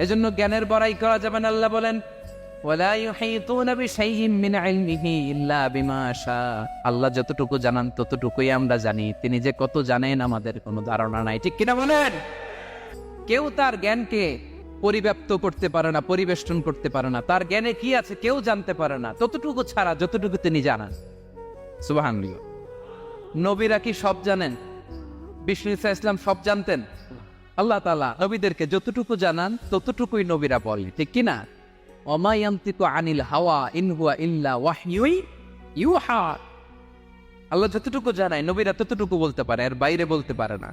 এজন্য জ্ঞানের বড়াই করা যাবে না, আল্লাহ বলেন আল্লাহ যতটুকু জানান, ততটুকুই আমরা জানি। তিনি যে কত জানেন, আমাদের কোনো ধারণা নাই। ঠিক কিনা বলেন? কেউ তার জ্ঞানকে পরিব্যাপ্ত করতে পারে না, পরিবেষ্টন করতে পারে না। তার জ্ঞানে কি আছে, কেউ জানতে পারে না। ততটুকু ছাড়া, যতটুকু তিনি জানান। সুবহানাল্লাহ। নবীরা কি সব জানেন? বিষ্ণু ইসা ইসলাম সব জানতেন? আল্লাহ তালা নবীদেরকে যতটুকু জানান, ততটুকুই নবীরা বলে, ঠিক কিনা? অমায়ান্তিকু আনিল হাওয়া ইনহুয়া ইল্লা ওয়াহয়ুই ইউহা। আল্লাহ যতটুকু জানায়, নবীরা ততটুকু বলতে পারে আর বাইরে বলতে পারে না।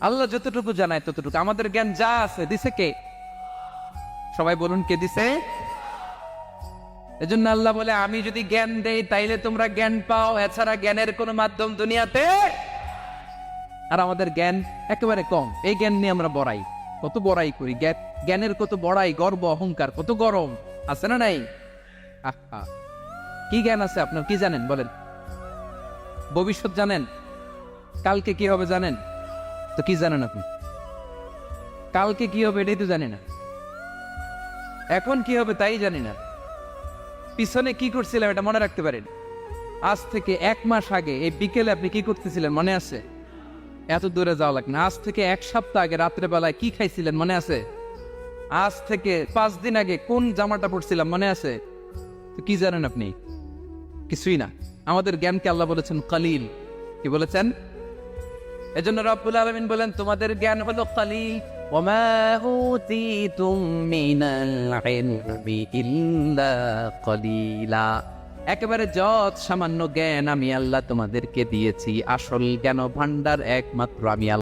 আল্লাহ যতটুকু জানায়, ততটুকু। আমাদের জ্ঞান যা আছে, দিছে কে? সবাই বলুন কে দিছে? এজন্য আল্লাহ বলে, আমি যদি জ্ঞান দেই, তাইলে তোমরা জ্ঞান পাও। এছাড়া জ্ঞানের কোনো মাধ্যম দুনিয়াতে আর আমাদের জ্ঞান একেবারে কম। এই জ্ঞান নিয়ে আমরা বড়াই। কত বড়াই করি জ্ঞানের কত বড়াই, গর্ব, অহংকার, কত গরম। আছে না নাই? আহা। কি জ্ঞান আছে আপনার? কি জানেন? বলেন। ভবিষ্যৎ জানেন? কালকে কি হবে জানেন? তো কি জানেন আপনি? কালকে কি হবে এটাই তো জানি না। এখন কি হবে তাই জানি না। পিছনে কি করছিলাম এটা মনে রাখতে পারেন? আজ থেকে এক মাস আগে এই বিকেলে আপনি কি করতেছিলেন? মনে আছে? এত দূরে যাওয়া লাগে না আজ থেকে এক সপ্তাহ আগে রাত্রে বেলায় কি খাইছিলেন মনে আছে আজ থেকে পাঁচ দিন আগে কোন জামাটা পড়ছিলাম মনে আছে তো কি জানেন আপনি কিছুই না আমাদের জ্ঞানকে আল্লাহ বলেছেন কালিল কি বলেছেন এজন্য রব্বুল আলমিন বলেন তোমাদের জ্ঞান হলো কালিল وما أوتيتم من العلم إلا قليلا একেবারে যত সামান্য জ্ঞান আমি আল্লাহ তোমাদেরকে দিয়েছি আসল জ্ঞান ভান্ডার একমাত্র আমি